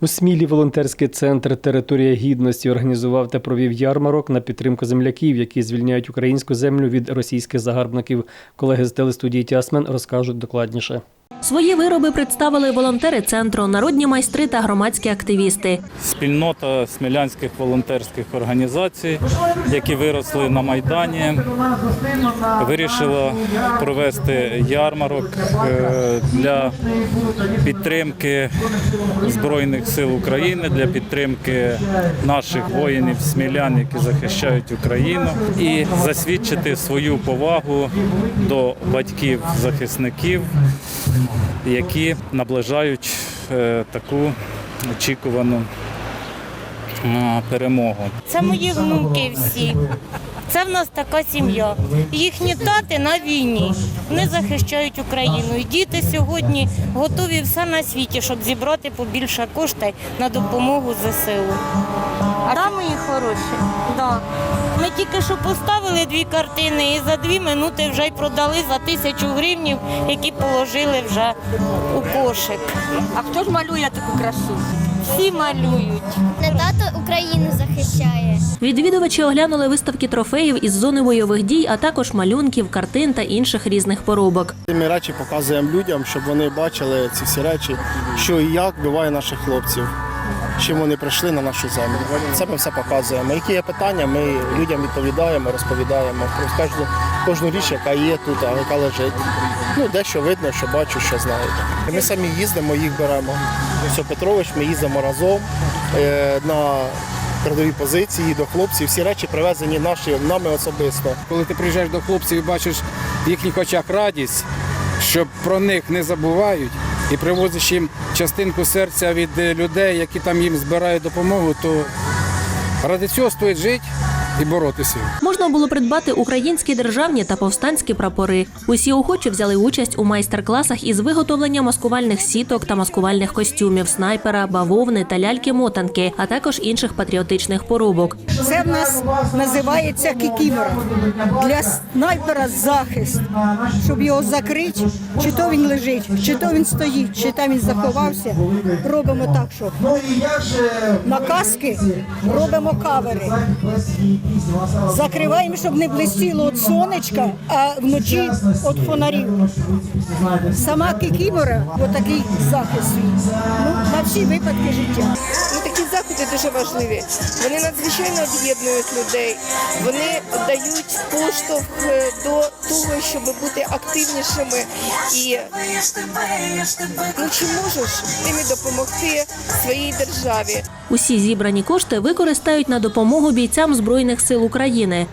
У Смілі волонтерський центр Територія гідності організував та провів ярмарок на підтримку земляків, які звільняють українську землю від російських загарбників. Колеги з телестудії Тясмен розкажуть докладніше. Свої вироби представили волонтери центру, народні майстри та громадські активісти. Спільнота смілянських волонтерських організацій, які виросли на Майдані, вирішила провести ярмарок е, для підтримки Збройних сил України, для підтримки наших воїнів, смілян, які захищають Україну, і засвідчити свою повагу до батьків захисників, які наближають е, таку очікувану перемогу. Це мої внуки всі. Це в нас така сім'я. Їхні тати на війні. Вони захищають Україну. І діти сьогодні готові все на світі, щоб зібрати побільше коштів на допомогу ЗСУ. Да, мої хороші. Да. Ми тільки що поставили дві картини і за дві минути вже й продали за тисячу гривнів, які положили вже у кошик. А хто ж малює таку красу? Всі малюють. Не тато Україну захищає. Відвідувачі оглянули виставки трофеїв із зони бойових дій, а також малюнків, картин та інших різних поробок. Ми речі показуємо людям, щоб вони бачили ці всі речі, що і як буває наших хлопців, чим вони прийшли на нашу землю. Це ми все показуємо. Які є питання, ми людям відповідаємо, розповідаємо про кожну, кожну річ, яка є тут, а яка лежить. Ну, дещо видно, що бачу, що знаєте. Ми самі їздимо, їх беремо. Ось Петрович, ми їздимо разом е, на передові позиції до хлопців. Всі речі привезені наші нами особисто. Коли ти приїжджаєш до хлопців і бачиш в їхніх очах радість, що про них не забувають, і привозиш їм частинку серця від е, людей, які там їм збирають допомогу, то ради цього стоїть жити і боротися. Можна було придбати українські державні та повстанські прапори. Усі охочі взяли участь у майстер-класах із виготовлення маскувальних сіток та маскувальних костюмів, снайпера, бавовни та ляльки-мотанки, а також інших патріотичних поробок. Це в нас називається кікімора. Для снайпера захист, щоб його закрити, чи то він лежить, чи то він стоїть, чи там він заховався. Робимо так, що на каски робимо кавери. Закриваємо, щоб не блистіло від сонечка, а вночі від фонарів. Сама кікімора отакий захист. Ну, на всі випадки життя. Такі заходи дуже важливі. Вони надзвичайно об'єднують людей. Вони дають поштовх е, до того, щоб бути активнішими. І ну, чи можеш тим допомогти своїй державі? Усі зібрані кошти використають на допомогу бійцям збройних сил України.